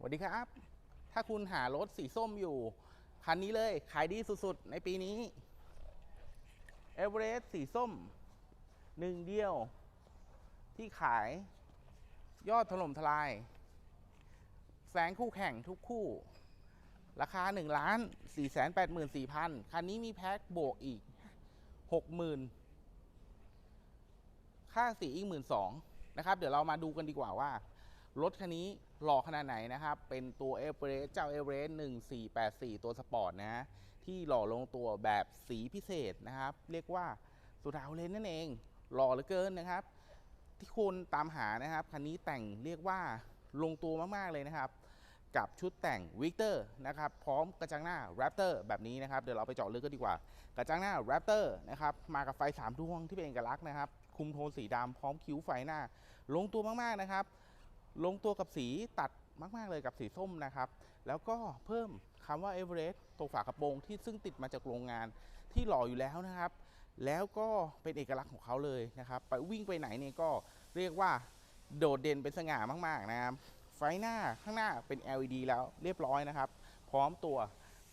สวัสดีครับ ถ้าคุณหารถสีส้มอยู่ คันนี้เลย ขายดีสุดๆ ในปีนี้เอเวอเรสต์สีส้มหนึ่งเดียว ที่ขายยอดถล่มทลาย แสงคู่แข่งทุกคู่ ราคา1ล้าน4 8 4 0 0 0 คันนี้มีแพ็คบวกอีก 60,000 ค่าสีอีก 12,000นะครับ เดี๋ยวเรามาดูกันดีกว่าว่า รถคันนี้ หล่อขนาดไหนนะครับ เป็นตัวเอเวอเรสต์เจ้าเอเวอเรสต์1484 ตัวสปอร์ตนะที่หล่อลงตัวแบบสีพิเศษนะครับ เรียกว่าสุดาวเลนนั่นเอง หล่อเหลือเกินนะครับ ที่คุณตามหานะครับคันนี้แต่งเรียกว่าลงตัวมากๆเลยนะครับกับชุดแต่งวิกเตอร์นะครับพร้อมกระจังหน้าแรปเตอร์แบบนี้นะครับเดี๋ยวเราไปเจาะลึกกันดีกว่า กระจังหน้าแรปเตอร์นะครับมากับไฟ 3 ดวงที่เป็นเอกลักษณ์นะครับ คุมโทนสีดำพร้อมคิ้วไฟหน้า ลงตัวมากๆนะครับ ลงตัวกับสีตัดมาก ๆ เลยกับสีส้มนะครับ แล้วก็เพิ่มคำว่าเอเวอเรสต์ตรงฝากระโปรงที่ซึ่งติดมาจากโรงงานที่หล่ออยู่แล้วนะครับ แล้วก็เป็นเอกลักษณ์ของเขาเลยนะครับ ไปวิ่งไปไหนเนี่ยก็เรียกว่าโดดเด่นเป็นสง่ามากๆนะครับ ไฟหน้าข้างหน้าเป็น LED แล้วเรียบร้อยนะครับ พร้อมตัว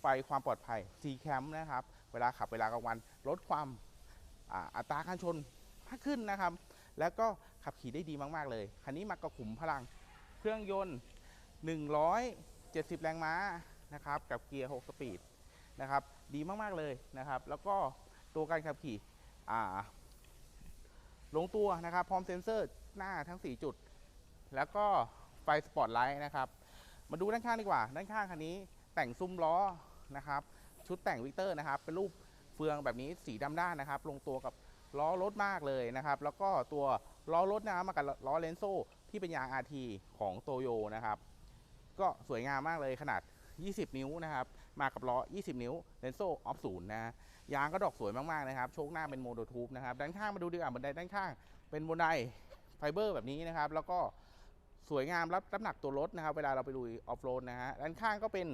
ไฟความปลอดภัย C cam นะครับ เวลาขับเวลากลางวันลดความอ,อัตราการชนมากขึ้นนะครับ แล้วก็ ขับขี่ได้ดีมากๆเลย คันนี้มากระขุมพลังเครื่องยนต์ 170 แรงม้านะครับกับเกียร์ 6 สปีดนะครับดีมากๆเลยนะครับ แล้วก็ตัวการขับขี่อ่าลงตัวนะครับ พร้อมเซ็นเซอร์หน้าทั้ง 4 จุด แล้วก็ไฟสปอตไลท์นะครับ มาดูด้านข้างดีกว่า ด้านข้างคันนี้แต่งซุ้มล้อนะครับ ชุดแต่งวิกเตอร์นะครับ เป็นรูปเฟืองแบบนี้สีดำด้านนะครับ ลงตัวกับ ล้อรถมากเลยนะครับ แล้วก็ตัวล้อรถนะมากับล้อเลนโซ่ที่เป็นยาง RT ของโตโยนะครับ ก็สวยงามมากเลยขนาด 20 นิ้วนะครับ มากับล้อ 20 นิ้วเลนโซ่ออฟศูนย์นะ ยางก็ดอกสวยมากๆนะครับ โชคหน้าเป็นโมโนทูบนะครับ ด้านข้างมาดูดีกว่าบันไดด้านข้าง เป็นบันไดไฟเบอร์แบบนี้นะครับ แล้วก็สวยงามรับน้ำหนักตัวรถนะครับ เวลาเราไปลุยออฟโรดนะฮะ ด้านข้างก็เป็น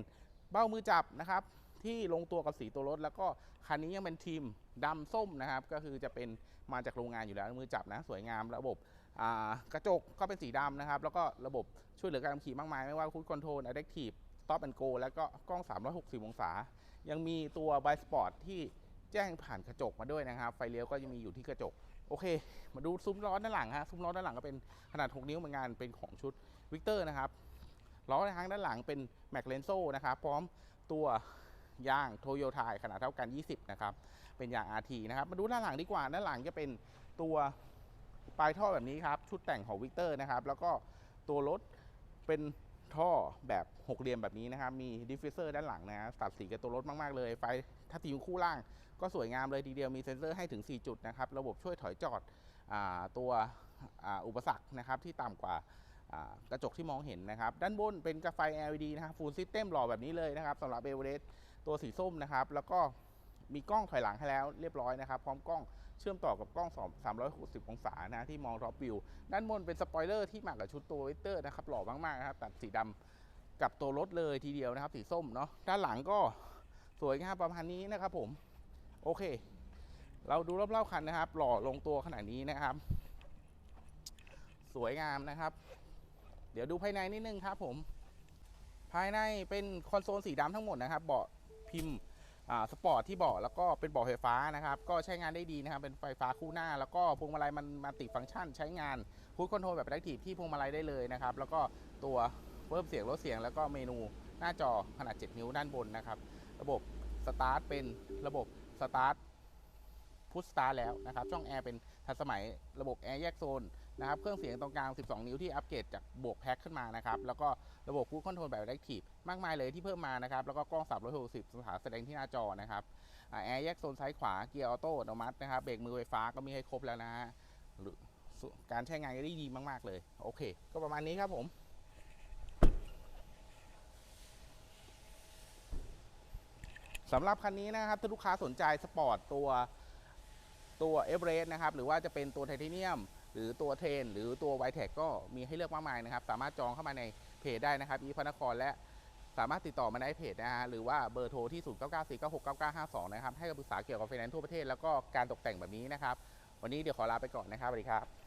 เบ้ามือจับนะครับ ที่ลงตัวกับสีตัวรถ แล้วก็คันนี้ยังเป็นทีมดำส้มนะครับ ก็คือจะเป็นมาจากโรงงานอยู่แล้วมือจับนะสวยงามระบบกระจกก็เป็นสีดำนะครับ แล้วก็ระบบช่วยเหลือการขับขี่มากมาย ไม่ว่าคูดคอนโทรลอะแด t ทีฟ Stop and Go แล้วก็กล้อง 360 องศา ยังมีตัว b i Sport ที่แจ้งผ่านกระจกมาด้วยนะครับ ไฟเลี้ยวก็ยังมีอยู่ที่กระจก โอเค มาดูซุ้มล้อด้านหลังฮะซุ้มล้อด้านหลังก็เป็นขนาด 6 นิ้วเหมือนกันเป็นของชุดวิกเตอร์นะครับล้อทางด้านหลังเป็น m a c l e n z o นะครับ พร้อมตัว ยางโตโยต้าขนาดเท่ากัน 20 นะครับ เป็นยาง RT นะครับ มาดูด้านหลังดีกว่า ด้านหลังจะเป็นตัวปลายท่อแบบนี้ครับ ชุดแต่งของวิกเตอร์นะครับ แล้วก็ตัวรถเป็นท่อแบบหกเหลี่ยมแบบนี้นะครับ มีดิฟฟิวเซอร์ด้านหลังนะตัดสีกับตัวรถมาก ๆ เลย ไฟถ้าตีคู่ล่างก็สวยงามเลยทีเดียว มีเซ็นเซอร์ให้ถึง 4 จุดนะครับ ระบบช่วยถอยจอดอตัวอุปสรรคนะครับที่ต่ำกว่ากระจกที่มองเห็นนะครับ ด้านบนเป็นกระไฟ LED นะครับฟูลซิสเต็มหล่อแบบนี้เลยนะครับสำหรับเอเวอเรส ตัวสีส้มนะครับ แล้วก็มีกล้องถอยหลังให้แล้วเรียบร้อยนะครับ พร้อมกล้องเชื่อมต่อกับกล้อง 360 องศานะที่มองท็อปวิว ด้านบนเป็นสปอยเลอร์ที่มากับชุดตัวเวเตอร์นะครับหล่อมากๆนะครับตัดสีดำกับตัวรถเลยทีเดียวนะครับ สีส้มเนาะด้านหลังก็สวยงามประมาณนี้นะครับผมโอเค เราดูรอบๆคันนะครับ หล่อลงตัวขนาดนี้นะครับ สวยงามนะครับ เดี๋ยวดูภายในนิดนึงครับผม ภายในเป็นคอนโซลสีดำทั้งหมดนะครับ เบาะ พิมพ์สปอร์ตที่เบาะแล้วก็เป็นเบาะไฟฟ้านะครับ ก็ใช้งานได้ดีนะครับ เป็นไฟฟ้าคู่หน้า แล้วก็พวงมาลัยมันมาติฟังก์ชัน ใช้งานพูดคอนโทรลแบบแอคทีฟที่พวงมาลัยได้เลยนะครับ แล้วก็ตัวเพิ่มเสียงลดเสียง แล้วก็เมนูหน้าจอขนาด 7 นิ้วด้านบนนะครับ ระบบสตาร์ทเป็นระบบสตาร์ทพุชสตาร์แล้วนะครับ ช่องแอร์เป็นทันสมัยระบบแอร์แยกโซน นะครับเครื่องเสียงตรงกลาง 12 นิ้วที่อัปเกรดจากบวกแพ็คขึ้นมานะครับแล้วก็ระบบคูดคอนโทรลแบบแอคทีฟมากมายเลยที่เพิ่มมานะครับแล้วก็กล้อง 360องศาแสดงที่หน้าจอนะครับแอร์แยกโซนซ้ายขวาเกียร์ออโต้อัตโนมัตินะครับเบรกมือไฟฟ้าก็มีให้ครบแล้วนะฮะการใช้งานก็ได้ดีมากๆเลย โอเค ก็ประมาณนี้ครับผมสำหรับคันนี้นะครับ ถ้าลูกค้าสนใจสปอร์ตตัวตัวเอเวอเรสต์นะครับ หรือว่าจะเป็นตัวไทเทเนียม หรือตัวเทนหรือตัวไวแท็กก็มีให้เลือกมากมายนะครับ สามารถจองเข้ามาในเพจได้นะครับอีพนครและสามารถติดต่อมาได้เพจนะฮะหรือว่าเบอร์โทรที่ 0 9 9 4 9 6 9 9 5 2 นะครับ ให้คำปรึกษาเกี่ยวกับไฟแนนซ์ทั่วประเทศแล้วก็การตกแต่งแบบนี้นะครับ วันนี้เดี๋ยวขอลาไปก่อนนะครับสวัสดีครับ